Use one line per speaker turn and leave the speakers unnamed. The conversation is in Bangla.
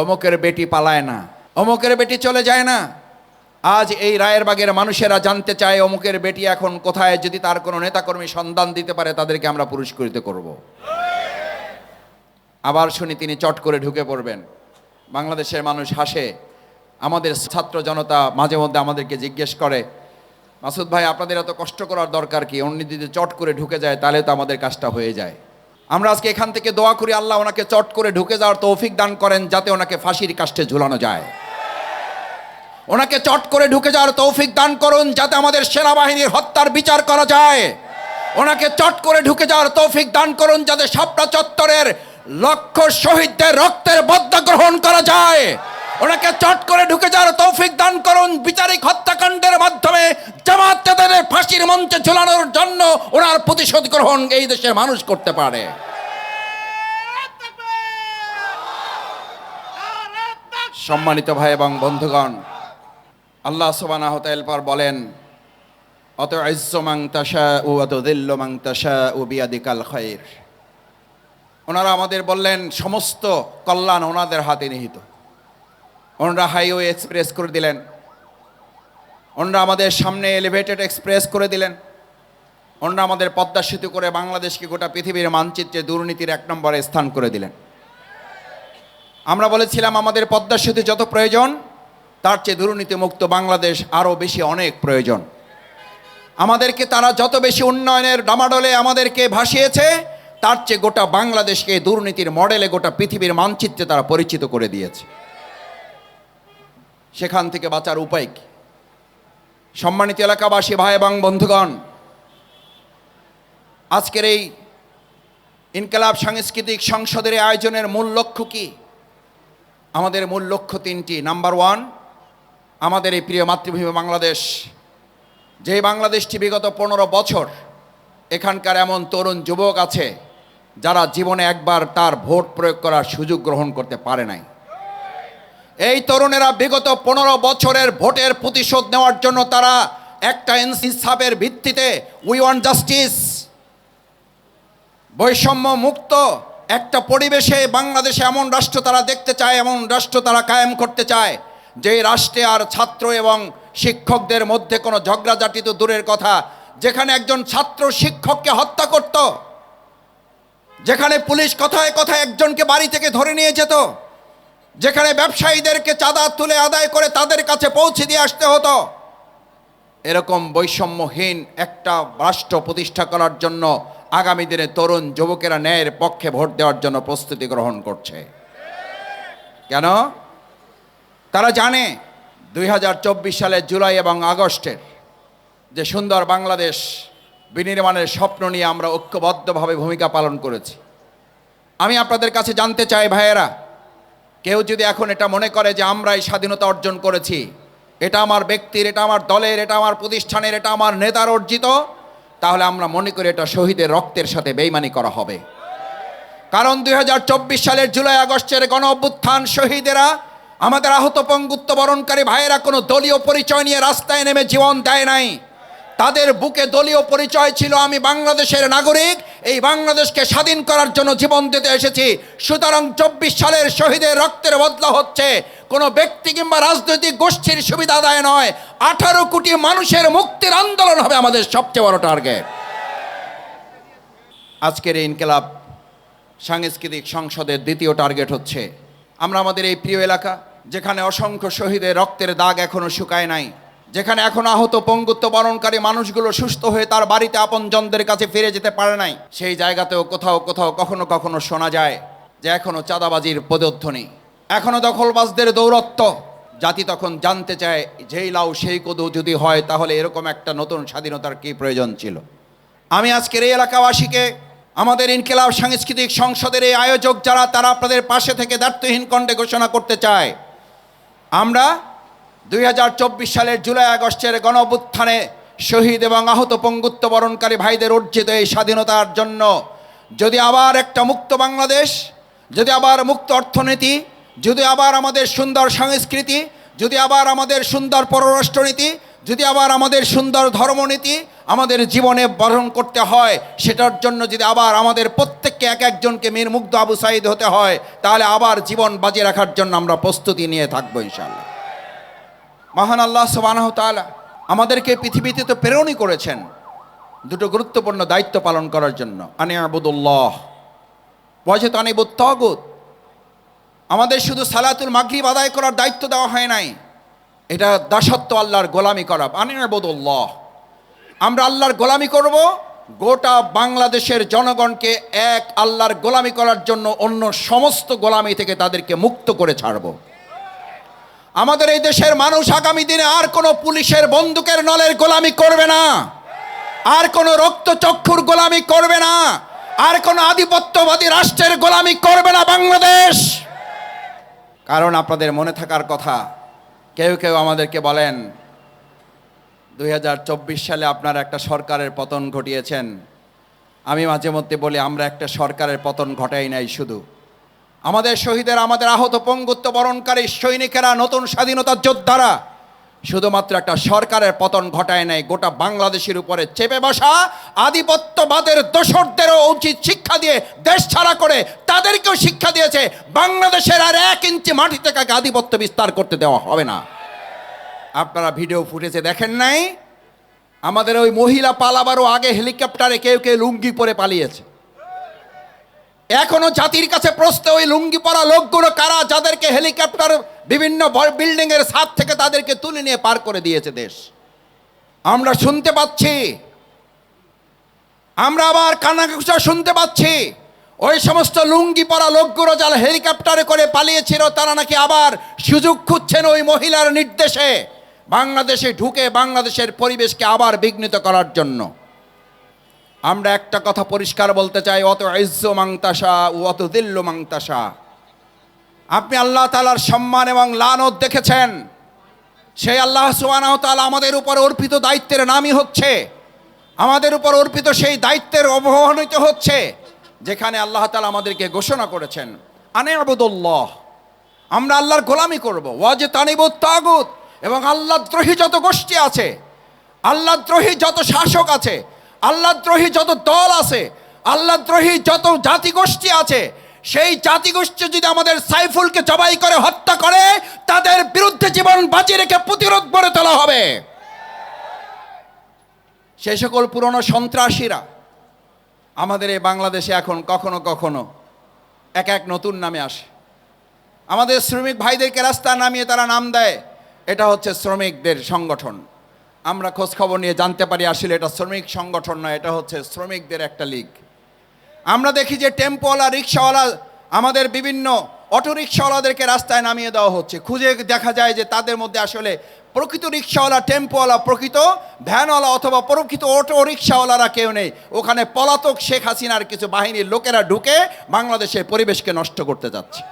অমুকের বেটি পালায় না, অমুকের বেটি চলে যায় না। আজ এই রায়ের বাগের মানুষেরা জানতে চায় অমুকের বেটি এখন কোথায়, যদি তার কোনো নেতাকর্মী সন্ধান দিতে পারে, তাদেরকে আমরা পুরস্কৃত করব। আবার শুনি তিনি চট করে ঢুকে পড়বেন। বাংলাদেশের মানুষ হাসে, আমাদের ছাত্র জনতা মাঝে মধ্যে আমাদেরকে জিজ্ঞেস করে, মাসুদ ভাই, আপনাদের এত কষ্ট করার দরকার কি? অন্য যদি চট করে ঢুকে যায়, তাহলে তো আমাদের কাজটা হয়ে যায়। আমরা আজকে এখান থেকে দোয়া করি, আল্লাহ ওনাকে চট করে ঢুকে যাওয়ার তৌফিক দান করেন যাতে ওনাকে ফাঁসির কাষ্টে ঝুলানো যায়। ওনাকে চট করে ঢুকে যাওয়ার তৌফিক দান করুন যাতে আমাদের সেনাবাহিনীর হত্যার বিচার করা যায়। ওনাকে চট করে ঢুকে যাওয়ার তৌফিক দান করুন যাতে সাপটা চত্বরের লক্ষ শহীদদের রক্তের বদলা গ্রহণ করা যায়। ওনাকে চট করে ঢুকে যাওয়ার তৌফিক দান করুন, বিচারিক মাধ্যমে জামাত নেতাদের ফাঁসির মঞ্চে ঝুলানোর জন্য ওনার প্রতিশোধ গ্রহণ এই দেশের মানুষ করতে পারে। সম্মানিত ভাই এবং বন্ধুগণ, আল্লাহ সুবানাহ পর বলেন অত ইজ্জমাং তাশা ও অত দিল্লমাং তাশা ও বিয়াদিকাল খৈর ওনারা আমাদের বললেন, সমস্ত কল্যাণ ওনাদের হাতে নিহিত। ওনারা হাইওয়ে এক্সপ্রেস করে দিলেন ওনারা আমাদের সামনে এলিভেটেড এক্সপ্রেস করে দিলেন। ওনারা আমাদের পদ্মা সেতু করে বাংলাদেশকে গোটা পৃথিবীর মানচিত্রে দুর্নীতির এক নম্বরে স্থান করে দিলেন। আমরা বলেছিলাম, আমাদের পদ্মা সেতু যত প্রয়োজন, তার চেয়ে দুর্নীতিমুক্ত বাংলাদেশ আরও বেশি অনেক প্রয়োজন। আমাদেরকে তারা যত বেশি উন্নয়নের ডামাডোলে আমাদেরকে ভাসিয়েছে, তার চেয়ে গোটা বাংলাদেশকে দুর্নীতির মডেলে গোটা পৃথিবীর মানচিত্রে তারা পরিচিত করে দিয়েছে। সেখান থেকে বাঁচার উপায় কি? সম্মানিত এলাকাবাসী, ভাই এবং বন্ধুগণ, আজকের এই ইনকালাব সাংস্কৃতিক সংসদের আয়োজনের মূল লক্ষ্য কি? আমাদের মূল লক্ষ্য তিনটি। নাম্বার ওয়ান, আমাদের এই প্রিয় মাতৃভূমি বাংলাদেশ। যে বাংলাদেশটি বিগত পনেরো বছর এখানকার এমন তরুণ যুবক আছে, যারা জীবনে একবার তার ভোট প্রয়োগ করার সুযোগ গ্রহণ করতে পারে নাই। এই তরুণেরা বিগত পনেরো বছরের ভোটের প্রতিশোধ নেওয়ার জন্য তারা একটা ইনসাফের ভিত্তিতে উই ওয়ান্ট জাস্টিস। বৈষম্য মুক্ত একটা পরিবেশে বাংলাদেশে এমন রাষ্ট্র তারা দেখতে চায়, এমন রাষ্ট্র তারা কায়েম করতে চায় যে রাষ্ট্রে আর ছাত্র এবং শিক্ষকদের মধ্যে কোনো ঝগড়াঝাটি তো দূরের কথা। যেখানে একজন ছাত্র শিক্ষককে হত্যা করত, যেখানে পুলিশ কথায় কথায় একজনকে বাড়ি থেকে ধরে নিয়ে যেত যেখানে ব্যবসায়ীদেরকে চাঁদা তুলে আদায় করে তাদের কাছে পৌঁছে দিয়ে আসতে হতো। এরকম বৈষম্যহীন একটা রাষ্ট্র প্রতিষ্ঠা করার জন্য আগামী দিনে তরুণ যুবকেরা ন্যায়ের পক্ষে ভোট দেওয়ার জন্য প্রস্তুতি গ্রহণ করছে। কেন? তারা জানে দুই সালের জুলাই এবং আগস্টের যে সুন্দর বাংলাদেশ বিনির্মাণের স্বপ্ন নিয়ে আমরা ঐক্যবদ্ধভাবে ভূমিকা পালন করেছি। আমি আপনাদের কাছে জানতে চাই ভাইয়েরা কেউ যদি এখন এটা মনে করে যে আমরাই স্বাধীনতা অর্জন করেছি, এটা আমার ব্যক্তির, এটা আমার দলের, এটা আমার প্রতিষ্ঠানের, এটা আমার নেতার অর্জিত, তাহলে আমরা মনে করি এটা শহীদের রক্তের সাথে বেইমানি করা হবে। কারণ দুই হাজার চব্বিশ সালের জুলাই আগস্টের গণ অভ্যুত্থান শহীদেরা, আমাদের আহত পঙ্গুত্ব বরণকারী ভাইয়েরা কোনো দলীয় পরিচয় নিয়ে রাস্তায় নেমে জীবন দেয় নাই। তাদের বুকে দলীয় পরিচয় ছিল, আমি বাংলাদেশের নাগরিক এই বাংলাদেশকে স্বাধীন করার জন্য জীবন দিতে এসেছি। সুতরাং চব্বিশ সালের শহীদের রক্তের বদলা হচ্ছে। কোনো ব্যক্তি কিংবা রাজনৈতিক গোষ্ঠীর সুবিধা আদায় নয়। আঠারো কোটি মানুষের মুক্তির আন্দোলন হবে আমাদের সবচেয়ে বড় টার্গেট। আজকের এই ইনকেলাব সাংস্কৃতিক সংসদের দ্বিতীয় টার্গেট হচ্ছে, আমরা আমাদের এই প্রিয় এলাকা, যেখানে অসংখ্য শহীদের রক্তের দাগ এখনও শুকায় নাই যেখানে এখন আহত পঙ্গুত্ব বরণকারী মানুষগুলো সুস্থ হয়ে তার বাড়িতে আপন আপনজনদের কাছে ফিরে যেতে পারে নাই। সেই জায়গাতেও কোথাও কোথাও কখনো কখনো শোনা যায় যে এখনও চাঁদাবাজির পদধ্বনি। এখনও দখলবাজদের দৌরত্ব। জাতি তখন জানতে চায়, যেই লাউ সেই কদু যদি হয়, তাহলে এরকম একটা নতুন স্বাধীনতার কি প্রয়োজন ছিল? আমি আজকের এই এলাকাবাসীকে, আমাদের ইনকিলাব সাংস্কৃতিক সংসদের এই আয়োজক যারা, তারা আপনাদের পাশে থেকে দায়িত্বহীন কণ্ঠে ঘোষণা করতে চায়। আমরা দুই হাজার চব্বিশ সালের জুলাই আগস্টের গণ অভ্যুত্থানে শহীদ এবং আহত পঙ্গুত্ব বরণকারী ভাইদের অর্জিত এই স্বাধীনতার জন্য যদি আবার একটা মুক্ত বাংলাদেশ, যদি আবার মুক্ত অর্থনীতি, যদি আবার আমাদের সুন্দর সংস্কৃতি, যদি আবার আমাদের সুন্দর পররাষ্ট্রনীতি, যদি আবার আমাদের সুন্দর ধর্মনীতি আমাদের জীবনে বরণ করতে হয়, সেটার জন্য যদি আবার আমাদের প্রত্যেককে এক একজনকে মীর মুগ্ধ আবু সাইদ হতে হয়, তাহলে আবার জীবন বাজি রাখার জন্য আমরা প্রস্তুতি নিয়ে থাকব ইনশাল্লাহ মহান আল্লাহ সুবাহ তাআলা আমাদেরকে পৃথিবীতে তো প্রেরণই করেছেন দুটো গুরুত্বপূর্ণ দায়িত্ব পালন করার জন্য। আনে আবুদুল্লাহ ওয়াজে তো আনিবুত তগুত। আমাদের শুধু সালাতুল মাগরিব আদায় করার দায়িত্ব দেওয়া হয় নাই, এটা দাসত্ব আল্লাহর গোলামি করা। আনে আবুদুল্লাহ আমরা আল্লাহর গোলামি করব, গোটা বাংলাদেশের জনগণকে এক আল্লাহর গোলামি করার জন্য অন্য সমস্ত গোলামি থেকে তাদেরকে মুক্ত করে ছাড়বো। আমাদের এই দেশের মানুষ আগামী দিনে আর কোনো পুলিশের বন্দুকের নলের গোলামি করবে না। আর কোনো রক্তচক্ষুর গোলামি করবে না। আর কোনো আধিপত্যবাদী রাষ্ট্রের গোলামি করবে না বাংলাদেশ। কারণ আপনাদের মনে থাকার কথা, কেউ কেউ আমাদেরকে বলেন, দুই হাজার চব্বিশ সালে আপনারা একটা সরকারের পতন ঘটিয়েছেন। আমি মাঝে মধ্যে বলি, আমরা একটা সরকারের পতন ঘটাই নাই শুধু। আমাদের শহীদের, আমাদের আহত পঙ্গুত্ব বরণকারী সৈনিকেরা, নতুন স্বাধীনতার যোদ্ধারা, শুধুমাত্র একটা সরকারের পতন ঘটায় নাই, গোটা বাংলাদেশের উপরে চেপে বসা আধিপত্যবাদের দোসরদেরও উচিত শিক্ষা দিয়ে দেশ ছাড়া করে তাদেরকেও শিক্ষা দিয়েছে, বাংলাদেশের আর এক ইঞ্চি মাটি থেকে আধিপত্য বিস্তার করতে দেওয়া হবে না। আপনারা ভিডিও ফুটেজে দেখেন নাই? আমাদের ওই মহিলা পালাবারও আগে হেলিকপ্টারে কেউ কেউ লুঙ্গি পরে পালিয়েছে। এখনও জাতির কাছে প্রশ্ন, ওই লুঙ্গি পরা লোকগুলো কারা যাদেরকে হেলিকপ্টার বিভিন্ন বিল্ডিং এর ছাদ থেকে তাদেরকে তুলে নিয়ে পার করে দিয়েছে দেশ? আমরা শুনতে পাচ্ছি। আমরা আবার কানাঘুষা শুনতে পাচ্ছি। ওই সমস্ত লুঙ্গি পরা লোকগুলো যারা হেলিকপ্টারে করে পালিয়েছিল, তারা নাকি আবার সুযোগ খুঁজছেন ওই মহিলার নির্দেশে। বাংলাদেশে ঢুকে বাংলাদেশের পরিবেশকে আবার বিঘ্নিত করার জন্য। আমরা একটা কথা পরিষ্কার বলতে চাই, অত ইজ্জ মাংতাসা ও অত দিল্ল মাংতাসা আপনি আল্লাহ তালার সম্মান এবং লানত দেখেছেন। সেই আল্লাহ সুবাহ তালা আমাদের উপর অর্পিত দায়িত্বের নামই হচ্ছে। আমাদের উপর অর্পিত সেই দায়িত্বের অবমানিত হচ্ছে, যেখানে আল্লাহ তালা আমাদেরকে ঘোষণা করেছেন, আনে আবুদুল্লাহ। আমরা আল্লাহর গোলামি করব ওয়াজে তানিব তাগুত। এবং আল্লাহ দ্রোহী যত গোষ্ঠী আছে, আল্লাহ দ্রোহী যত শাসক আছে আল্লাহ দ্রোহী যত দল আছে আল্লাহ দ্রোহী যত জাতিগোষ্ঠী আছে, সেই জাতিগোষ্ঠী যদি আমাদের সাইফুলকে জবাই করে হত্যা করে, তাদের বিরুদ্ধে জীবন বাজি রেখে প্রতিরোধ গড়ে তোলা হবে। সে সকল পুরনো সন্ত্রাসীরা আমাদের এই বাংলাদেশে এখন কখনো কখনো এক এক নতুন নামে আসে। আমাদের শ্রমিক ভাইদেরকে রাস্তা নামিয়ে তারা নাম দেয়, এটা হচ্ছে শ্রমিকদের সংগঠন। আমরা খোঁজ খবর নিয়ে জানতে পারি আসলে এটা শ্রমিক সংগঠন নয়, এটা হচ্ছে শ্রমিকদের একটা লীগ। আমরা দেখি যে টেম্পোওয়ালা, রিক্সাওয়ালা আমাদের বিভিন্ন অটো রিক্সাওয়ালাদেরকে রাস্তায় নামিয়ে দেওয়া হচ্ছে। খুঁজে দেখা যায় যে তাদের মধ্যে আসলে প্রকৃত রিক্সাওয়ালা, টেম্পোওয়ালা, প্রকৃত ভ্যানওয়ালা অথবা প্রকৃত অটো রিক্সাওয়ালারা কেউ নেই। ওখানে পলাতক শেখ হাসিনার কিছু বাহিনীর লোকেরা ঢুকে বাংলাদেশের পরিবেশকে নষ্ট করতে যাচ্ছে।